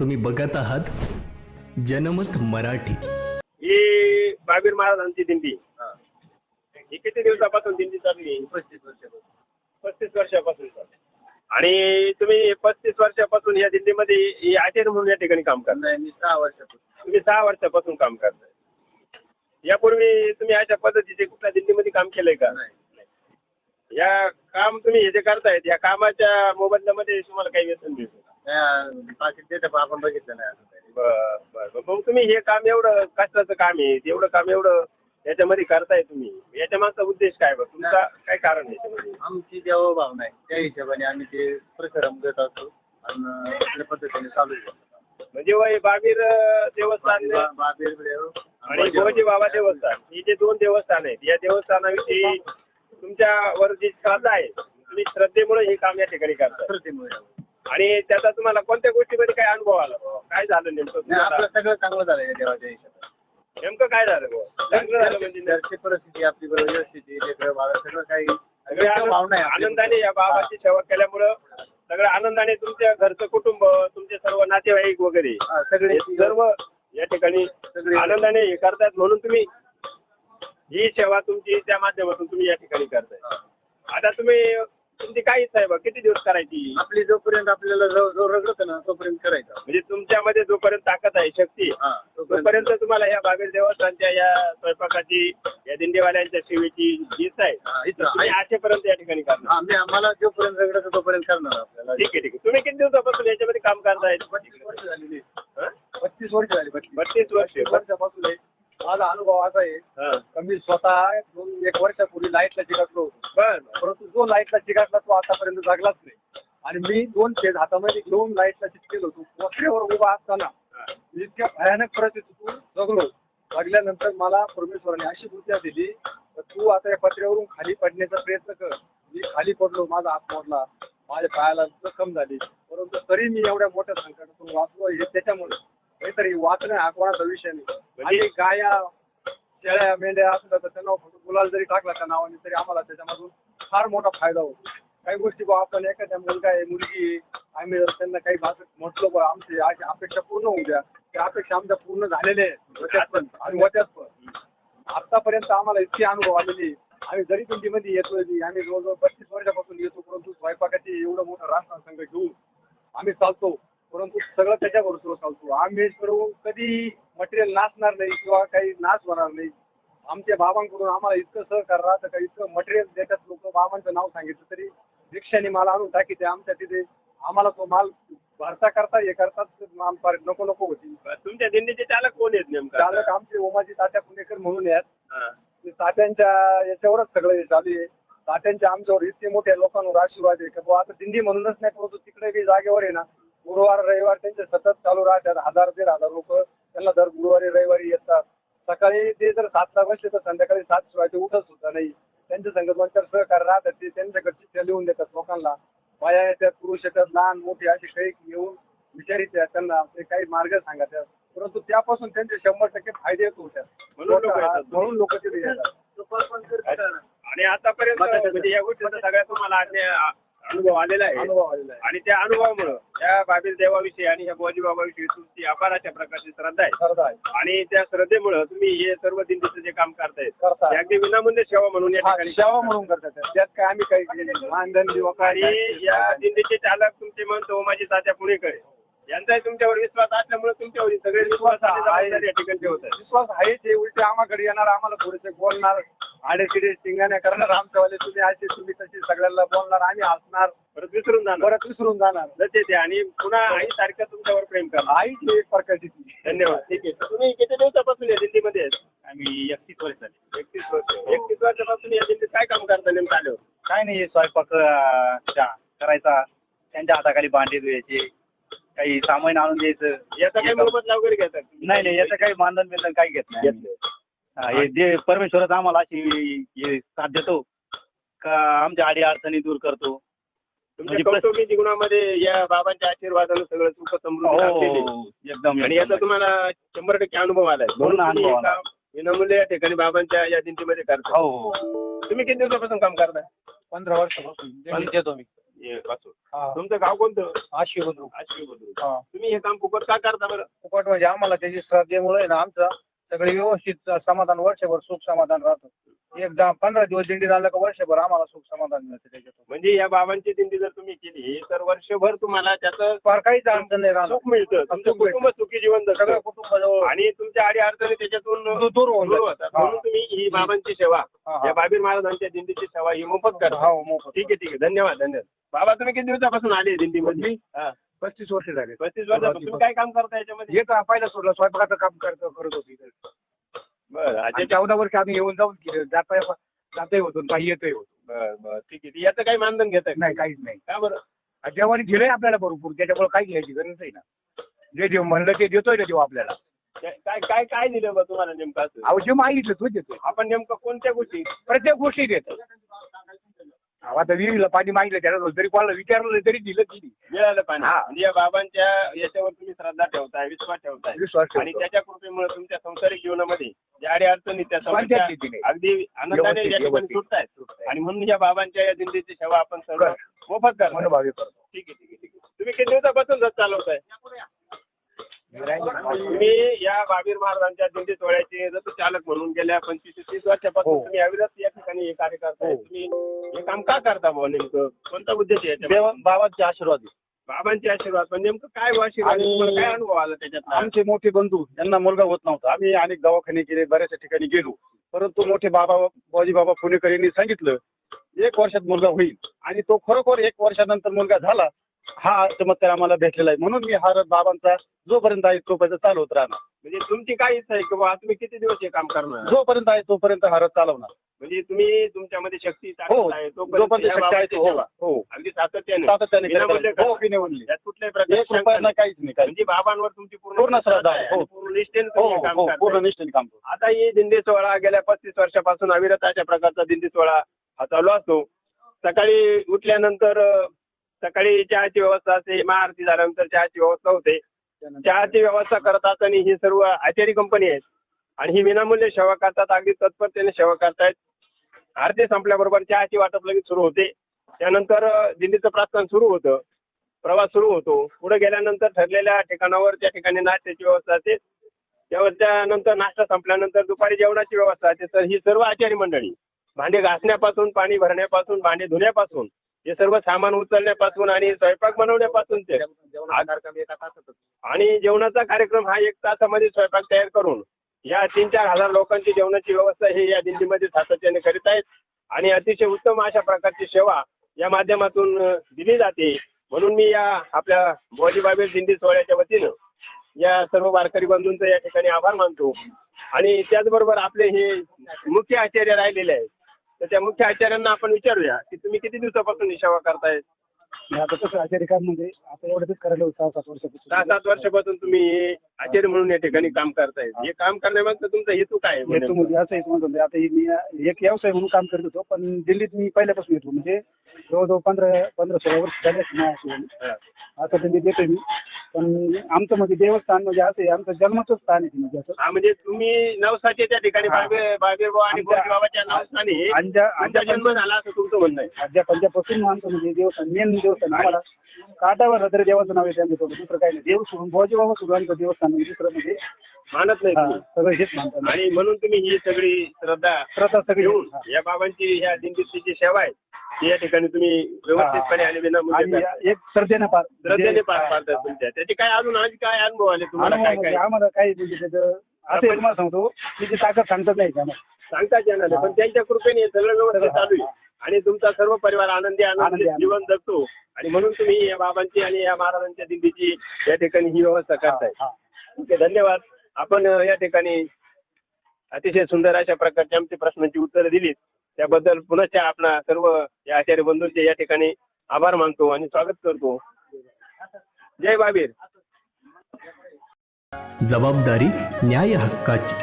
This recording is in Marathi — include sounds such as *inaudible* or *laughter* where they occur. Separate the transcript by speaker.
Speaker 1: तुम्ही बघत आहात जनमत मराठी.
Speaker 2: ही बाबीर महाराजांची दिंडी. ही किती दिवसापासून दिंडी चालली?
Speaker 3: पस्तीस वर्षापासून
Speaker 2: पस्तीस वर्षापासून चालली. आणि तुम्ही पस्तीस वर्षापासून या दिंडीमध्ये ही आचार्य म्हणून या ठिकाणी काम करता
Speaker 3: नाही मी सहा वर्षापासून.
Speaker 2: तुम्ही सहा वर्षापासून काम करताय. यापूर्वी तुम्ही अशा पद्धतीचे कुठल्या दिंडीमध्ये काम केलंय का?
Speaker 3: नाही
Speaker 2: या काम तुम्ही हे जे करतायत या कामाच्या मोबदल्यामध्ये तुम्हाला काही वेतन मिळतं? का?
Speaker 3: त्या पाकिट देतं आपण बघितलं नाही अजून काही.
Speaker 2: बर बर बर. मग तुम्ही हे काम एवढं कष्टाचं काम आहे एवढं काम एवढं याच्यामध्ये करताय तुम्ही याच्या मागचा उद्देश काय बघ तुमचा काय कारण आहे याच्यामध्ये?
Speaker 3: आमची देव भावना आहे त्या हिशोबाने आम्ही ते प्रसारण देत असतो आणि आपल्या पद्धतीने चालू आहे.
Speaker 2: म्हणजे वय बाबीर अं, देवस्थान
Speaker 3: बा- बाबीर देव
Speaker 2: आणि गोजी बाबा देवस्थान ही जे दोन देवस्थान आहेत या देवस्थानाविषयी तुमच्यावर जी श्रद्धा आहे तुम्ही श्रद्धेमुळे हे काम या ठिकाणी करताय
Speaker 3: प्रतिमुळे.
Speaker 2: आणि त्याचा तुम्हाला कोणत्या गोष्टीमध्ये काय अनुभव आला बुवा? काय झालं नेमकं
Speaker 3: नाही, आपलं
Speaker 2: तुम्हाला?
Speaker 3: सगळं चांगलं झालं या देवाच्या हिशोबाने
Speaker 2: नेमकं काय झालं बुवा? चांगलं झालं म्हणजे नेमकं?
Speaker 3: घरची परिस्थिती आपली बरोबर व्यवस्थित आहे, लेकरं बाळं सगळं काही
Speaker 2: आनंद-
Speaker 3: आहे आपली.
Speaker 2: आनंदाने या बाबाची सेवा केल्यामुळं सगळं आनंदाने तुमच्या घरचं कुटुंब तुमचे सर्व नातेवाईक वगैरे
Speaker 3: हा, सगळे
Speaker 2: हे सर्व या ठिकाणी
Speaker 3: सगळे
Speaker 2: आनंदाने हे करतात म्हणून तुम्ही ही सेवा तुमची त्या माध्यमातून तुम्ही या ठिकाणी करताय आता तुम्ही तुमची इच्छा आहे बा? किती दिवस करायची?
Speaker 3: आपली जोपर्यंत आपल्याला जो जो रगडत ना तोपर्यंत करायचं.
Speaker 2: म्हणजे तुमच्यामध्ये जोपर्यंत ताकद आहे शक्ती
Speaker 3: हा
Speaker 2: तोपर्यंत तुम्हाला या बाबीर देवस्थानच्या या स्वयंपाकाची या दिंडेवाल्यांच्या सेवेची इच्छा आहे.
Speaker 3: हा, इथं
Speaker 2: तुम्ही
Speaker 3: आहे.
Speaker 2: आशेपर्यंत या ठिकाणी करणार.
Speaker 3: हा, मी आम्हाला जोपर्यंत रगडत तोपर्यंत करणार आपल्याला.
Speaker 2: ठीक आहे ठीक आहे. तुम्ही किती दिवसापासून याच्यामध्ये काम करताय?
Speaker 3: पस्तीस वर्ष झालेली
Speaker 2: हं?
Speaker 3: पस्तीस वर्ष झाली पस्तीस.
Speaker 2: बत्तीस वर्ष.
Speaker 3: वर्षापासून आहे. माझा अनुभव असा आहे. का मी स्वतः दोन एक वर्षापूर्वी लाईटला चिकाटलो होतो. परंतु जो लाईटला चिकाटला तो आतापर्यंत जागलाच नाही. आणि मी दोन शेत हातामध्ये घेऊन लाईटला चिटकेलो होतो. पोखरेवर उभा असताना इतक्या भयानक परिस्थितीतून जगलो. जगल्यानंतर मला परमेश्वराने अशी बुद्ध्या दिली तर तू आता या पत्र्यावरून खाली पडण्याचा प्रयत्न कर. मी खाली पडलो माझा हात मोडला माझ्या पायाला जखम झाली. परंतु तरी मी एवढ्या मोठ्या संकटातून वाचलो हे त्याच्यामुळे. काहीतरी वाचणं हा कोणाचा विषय नाही. आणि गाया शेळ्या मेंढ्या असतात तर त्यांना फक्त गुलाल जरी टाकला त्या नावाने तरी आम्हाला त्याच्यामधून फार मोठा फायदा होतो. काही गोष्टी बा आपण एखाद्या मुलगा आहे मुलगी आहे आम्ही जर त्यांना काही भाषेत म्हटलं बा आमची अशी अपेक्षा पूर्ण होऊ द्या. त्या अपेक्षा आमच्या पूर्ण झालेल्या आहेत पण आणि वच्यात पण. आतापर्यंत आम्हाला इतके अनुभव आलेले. आम्ही जरी दिंडीमध्ये येतोय बी, आम्ही जवळजवळ पस्तीस वर्षापासून येतो परंतु स्वयंपाकाचे एवढं मोठं राष्ट्रसंघ घेऊन आम्ही चालतो. परंतु सगळं त्याच्यावर सुरू चालतो. आम्ही कडून कधी मटेरियल नाचणार नाही किंवा काही नाच होणार नाही. आमच्या बाबांकडून आम्हाला इतकं सहकार राहतं का? इतकं मटेरियल देतात लोक. बाबांचं नाव सांगितलं तरी रिक्षाने माल आणून टाकीते आमच्या तिथे. आम्हाला तो माल भरता करता हे करतात माल फार नको नको होती.
Speaker 2: तुमच्या दिंडीचे चालक कोण आहेत नेमका
Speaker 3: चालक आमचे ओमाजी तात्या पुणेकर म्हणून आहेत. ते तात्यांच्या याच्यावरच सगळं हे चालू आहे. तात्यांच्या आमच्यावर इतके मोठ्या लोकांवर आशीर्वाद आहे की? आता दिंडी म्हणूनच नाही परंतु तिकडे बी जागेवर आहे ना. गुरुवार रविवार त्यांचे सतत चालू राहतात. हजार दीड हजार लोक त्यांना दर गुरुवारी रविवारी येतात. सकाळी ते जर सातला बसले तर संध्याकाळी सात शिवाय ते उठत सुद्धा नाही. त्यांच्या संगत दोन सहकार राहतात ते त्यांच्याकडे चिठ्ठ्या लिहून देतात लोकांना. बाया येतात पुरुष येतात लहान मोठे असे काही येऊन विचारित त्यांना. ते काही मार्ग सांगतात परंतु त्यापासून त्यांचे शंभर टक्के फायदे येत होत्या
Speaker 2: म्हणून लोकं येतात.
Speaker 3: म्हणून लोक तिथे येतात. *laughs*
Speaker 2: आणि आतापर्यंत म्हणजे या गोष्टीचा सगळ्या तुम्हाला अनुभव आलेला आहे. आणि त्या अनुभवामुळं त्या बाबीर देवाविषयी आणि ह्या बोजी बाबाविषयी तुमची अपार अशा प्रकारची श्रद्धा आहे. आणि त्या श्रद्धेमुळं तुम्ही हे सर्व दिंडीचं जे काम करतायत
Speaker 3: करता
Speaker 2: ते अगदी विनामूल्य सेवा म्हणून या ठिकाणी
Speaker 3: सेवा म्हणून करतात त्यात काय आम्ही काही. मानधन
Speaker 2: आणि या दिंडीचे चालक तुमचे म्हणतो माझी तात्या पुणेकर यांचाही तुमच्यावर विश्वास असल्यामुळे तुमच्यावर सगळे विश्वास या ठिकाणी ठेवत आहे
Speaker 3: विश्वास आहे ते उलटे आम्हाकडे येणार आम्हाला थोडेसे बोलणार. आडे तिडे शिंगाण्या करणार आमच्यावाले तुम्ही असे तुम्ही तसे सगळ्यांना बोलणार आम्ही हसणार.
Speaker 2: परत विसरून जाणार.
Speaker 3: परत विसरून जाणार.
Speaker 2: जसे ते आणि पुन्हा आई सारखं तुमच्यावर प्रेम करणार.
Speaker 3: आईच एक प्रकारची.
Speaker 2: धन्यवाद. ठीक आहे. तुम्ही किती दिवसापासून या दिल्लीमध्ये
Speaker 3: आम्ही एकतीस वर्ष झाली.
Speaker 2: एकतीस वर्ष. एकतीस वर्षापासून या दिल्लीत काय काम करता नेमकं आल्यावर?
Speaker 3: काय नाही स्वयंपाक करायचा. त्यांच्या हाताखाली भांडे धुवायचे. काही सामान आणून द्यायचं.
Speaker 2: याचा काही मोबदला वगैरे घेतात
Speaker 3: नाही नाही याचं काही मानधन बिंधन काही घेत नाही. हा, हे जे परमेश्वरच आम्हाला अशी हे साथ देतो का आमच्या आडी अडचणी दूर करतो.
Speaker 2: तुमच्या
Speaker 3: म्हणजे प्रस-
Speaker 2: कौटुंबिक जीवनामध्ये या बाबांच्या आशीर्वादानं सगळं सुख समृद्धी.
Speaker 3: हो एकदम
Speaker 2: आणि याचा तुम्हाला शंभर टक्के अनुभव आलाय. म्हणून
Speaker 3: पूर्ण
Speaker 2: तुम्ही
Speaker 3: अनुभव
Speaker 2: हे काम विनामूल्य या ठिकाणी बाबांच्या या दिंडीमध्ये करता
Speaker 3: हो
Speaker 2: तुम्ही किती दिवसापासून काम करताय?
Speaker 3: पंधरा वर्षापासून. देतो मी.
Speaker 2: हे
Speaker 4: हा.
Speaker 2: तुमचं गाव कोणतं?
Speaker 4: अशी बुद्रुक
Speaker 2: आश्वी बुद्रुक
Speaker 4: हा.
Speaker 2: तुम्ही हे काम फुकट का करता बरं?
Speaker 4: फुकट म्हणजे आम्हाला त्याची श्रद्धेमुळे ना आमचं सगळे व्यवस्थित समाधान वर्षभर सुख समाधान राहतं. एकदा पंधरा दिवस दिंडी झालं का वर्षभर आम्हाला सुख समाधान मिळतं त्याच्यातून.
Speaker 2: म्हणजे या बाबांची दिंडी जर तुम्ही केली तर वर्षभर तुम्हाला त्याचं
Speaker 4: फार काहीच अडचण नाही राहणार.
Speaker 2: सुख मिळतं. तुमचं. कुटुंब सुखी जीवन
Speaker 4: सगळं कुटुंब जवळ
Speaker 2: आणि तुमच्या अडी अडचणी त्याच्यातून
Speaker 4: दूर होऊन.
Speaker 2: म्हणून तुम्ही ही बाबांची सेवा. या बाबीर महाराजांच्या दिंडीची सेवा ही मोफत करा
Speaker 4: हो मोफत
Speaker 2: ठीक आहे ठीक आहे. धन्यवाद धन्यवाद. बाबा तुम्ही किती दिवसापासून आले? हा.
Speaker 4: पस्तीस वर्ष झाले.
Speaker 2: पस्तीस तुम्ही काय काम करता याच्यामध्ये?
Speaker 4: हे तर पहिला सोडलं. स्वयंपाकाचं काम करत करत होती.
Speaker 2: बरं
Speaker 4: चौदा वर्ष आम्ही येऊन जाऊन केलं जाता जाता होतो काही येतोय होतो.
Speaker 2: ठीक आहे. याचं काही मानधन घेत आहे
Speaker 4: नाही काहीच नाही.
Speaker 2: का बरं?
Speaker 4: देवाने दिलंय आपल्याला भरपूर त्याच्यामुळे काही घ्यायची गरज नाही ना. जे देव म्हणलं ते देतोय ना देव आपल्याला.
Speaker 2: काय काय काय काय दिलं बा तुम्हाला नेमकं
Speaker 4: अहो जे मागितलं तू देतोय.
Speaker 2: आपण नेमकं कोणत्या गोष्टी
Speaker 4: प्रत्येक गोष्टी देतो आता विहिरीला पाणी मागितलं त्याला तरी कोणाला विचारलं तरी दिलं दिली
Speaker 2: मिळालं पाणी
Speaker 4: हा.
Speaker 2: म्हणजे या बाबांच्या याच्यावर तुम्ही श्रद्धा ठेवताय विश्वास ठेवताय
Speaker 4: विश्वास
Speaker 2: आणि. त्याच्या कृपेमुळे तुमच्या संसारिक जीवनामध्ये ज्या अडी अडचणी त्या
Speaker 4: कोणत्याच
Speaker 2: समस्या
Speaker 4: रीतीने.
Speaker 2: अगदी आनंदाने
Speaker 4: व्यवस्थित,
Speaker 2: या ठिकाणी
Speaker 4: व्यवस्थित.
Speaker 2: सुटतायत आणि म्हणून या बाबांच्या या दिंडीची सेवा आपण सर्व
Speaker 4: कर.
Speaker 2: मोफत करा
Speaker 4: मनोभावे करतो
Speaker 2: ठीक आहे ठीक आहे ठीक आहे तुम्ही किती दिवसापासून रथ चालवताय तुम्ही या बाबीर महाराजांच्या दिंडी सोहळ्याचे रथ चालक म्हणून गेल्या पंचवीस ते तीस वर्षापासून
Speaker 4: हो.
Speaker 2: तुम्ही अविरत या ठिकाणी हे कार्य करताय.
Speaker 4: हो.
Speaker 2: तुम्ही हे काम का करता भाऊ नेमकं? कोणता उद्देश आहे
Speaker 4: देवा बाबांचे आशीर्वाद आहे.
Speaker 2: बाबांचे आशीर्वाद. पण नेमकं काय बुवा आशीर्वाद?
Speaker 4: आणि-
Speaker 2: तुम्हाला काय अनुभव आला त्याच्यात
Speaker 4: आमचे मोठे बंधू यांना मुलगा होत नव्हता. आम्ही अनेक दवाखाने केले बऱ्याचशा ठिकाणी गेलो. परंतु मोठे बाबा बाजी बाबा पुणेकर यांनी सांगितलं एक वर्षात मुलगा होईल. आणि तो खरोखर एक वर्षानंतर मुलगा झाला हा चमत्कार आम्हाला भेटलेला आहे. म्हणून मी हा रथ बाबांचा जोपर्यंत आहे तोपर्यंत चालवत राहणार.
Speaker 2: म्हणजे तुमची काय इच्छा आहे की बुवा तुम्ही किती दिवस हे काम करणार?
Speaker 4: जोपर्यंत आहे तोपर्यंत हा रथ चालवणार.
Speaker 2: म्हणजे तुम्ही तुमच्यामध्ये शक्ती
Speaker 4: हो
Speaker 2: ताकद आहे तोपर्यंत
Speaker 4: जोपर्यंत
Speaker 2: या
Speaker 4: शक्य आहे तो- हो हो.
Speaker 2: अगदी सातत्याने.
Speaker 4: सातत्याने करत
Speaker 2: विनामूल्य
Speaker 4: राहणार. हो
Speaker 2: करा.
Speaker 4: विनामूल्य
Speaker 2: त्यात कुठल्याही
Speaker 4: एक
Speaker 2: प्रकारची
Speaker 4: रुपया
Speaker 2: शंका
Speaker 4: नाही. काहीच नाही काही
Speaker 2: म्हणजे बाबांवर तुमची पूर्ण
Speaker 4: पूर्ण श्रद्धा
Speaker 2: आहे.
Speaker 4: हो.
Speaker 2: पूर्ण निष्ठेने
Speaker 4: हो
Speaker 2: तुम्ही हे काम
Speaker 4: हो
Speaker 2: करताय.
Speaker 4: पूर्ण निष्ठेने काम करतो.
Speaker 2: आता ही दिंडी सोहळा गेल्या पस्तीस वर्षापासून अविरत अशा प्रकारचा दिंडी सोहळा हा चालू असतो. सकाळी उठल्यानंतर अं, सकाळी चहाची व्यवस्था असते महाआरती झाल्यानंतर चहाची व्यवस्था होते. चहाची व्यवस्था करत असताना ही सर्व आचारी कंपनी आहेत. आणि ही विनामूल्य सेवा करतात अगदी तत्परतेने सेवा करतायत आरती संपल्याबरोबर चहाची वाटप लगेच सुरू होते. त्यानंतर दिल्लीचं दिंडीचं प्रस्थान सुरू होतं. प्रवास सुरू होतो. पुढे गेल्यानंतर ठरलेल्या ठिकाणावर त्या ठिकाणी नाश्त्याची व्यवस्था असते त्यानंतर नाश्ता संपल्यानंतर दुपारी जेवणाची व्यवस्था असते. तर ही सर्व आचारी मंडळी भांडे घासण्यापासून पाणी भरण्यापासून भांडे धुण्यापासून हे सर्व सामान उचलण्यापासून आणि स्वयंपाक बनवण्यापासून ते. आणि जेवणाचा कार्यक्रम हा एक तासामध्ये स्वयंपाक तयार करून या तीन चार हजार लोकांची जेवणाची व्यवस्था हे या दिंडीमध्ये सातत्याने करीत आहेत. आणि अतिशय उत्तम अशा प्रकारची सेवा या माध्यमातून दिली जाते. म्हणून मी या आपल्या बोजीबाबेल दिंडी सोहळ्याच्या वतीनं या सर्व वारकरी बंधूंचा या ठिकाणी आभार मानतो. आणि त्याचबरोबर आपले हे मुख्य आचार्य राहिलेले आहेत. तर त्या मुख्य आचार्यांना आपण विचारूया की तुम्ही किती दिवसापासून ही सेवा करताय?
Speaker 4: आता कसं आचार्य म्हणजे आता एवढंच करायला होतं सहा सात वर्षापासून.
Speaker 2: सहा सात वर्षापासून तुम्ही आचार्य म्हणून या ठिकाणी काम करताय हे. काम करण्यामागचा तुमचा हेतू काय आहे?
Speaker 4: हेतू म्हणजे असं एक म्हणतो. म्हणजे आता हे मी एक व्यवसाय म्हणून काम करत होतो पण दिल्लीत मी पहिल्यापासून येतो. म्हणजे जवळजवळ पंधरा पंधरा सोळा वर्ष झाले असतील माझ्या हिशोबाने. आता दिल्लीत येतोय मी. पण आमचं म्हणजे देवस्थान म्हणजे असं आहे आमचं जन्माचं स्थान आहे ते म्हणजे असं.
Speaker 2: हा म्हणजे तुम्ही नवसाचे त्या ठिकाणी
Speaker 4: हा.
Speaker 2: बाबे आणि
Speaker 4: आमच्या-
Speaker 2: तुमचा जन्म झाला असं तुमचं म्हणणं आहे.
Speaker 4: अद्या पंजापासून आमचं म्हणजे देवस्थान मेन देवस्थान आम्हाला काटावर तरी देवाचं नाव आहे थोडं दुसरं काही नाही. देव सोडून भोजी बाबा सोडून आमचं देवस्थान दुसरं म्हणजे
Speaker 2: मानत नाही
Speaker 4: हा,
Speaker 2: तुम्ही.
Speaker 4: सगळं हेच म्हणतात
Speaker 2: आणि म्हणून तुम्ही ही सगळी श्रद्धा
Speaker 4: प्रथा सगळी
Speaker 2: घेऊन
Speaker 4: हा.
Speaker 2: या बाबांची ह्या दिंडीची जी सेवा आहे ती या ठिकाणी तुम्ही व्यवस्थितपणे आणि विनामूल्य
Speaker 4: आणि. एक श्रद्धेनं पार
Speaker 2: श्रद्धेने पार पाडतात. तुमच्या त्याचे काय अजून आज काय अनुभव आले तुम्हाला
Speaker 4: अनुभव
Speaker 2: काय
Speaker 4: म्हणजे
Speaker 2: काय
Speaker 4: आम्हाला काही म्हणजे त्याचं असं एक तुम्हाला सांगतो जी ताकद सांगतात नाही आम्हाला
Speaker 2: सांगता येणार नाही. पण त्यांच्या कृपेने हे सगळं व्यवस्थित चालू आहे आणि तुमचा सर्व परिवार आनंदी आनंदी. जीवन जगतो आणि म्हणून तुम्ही या बाबांची आणि या महाराजांच्या दिंडीची या ठिकाणी ही व्यवस्था करताय
Speaker 4: हा.
Speaker 2: ओके धन्यवाद. आपण या ठिकाणी अतिशय सुंदर अशा प्रकारची आमची प्रश्नांची उत्तरं दिलीत. त्याबद्दल पुनश्च आपण सर्व या आचार्य बंधूंचे या ठिकाणी आभार मानतो आणि स्वागत करतो. जय बाबीर.
Speaker 1: जबाबदारी न्याय हक्काची.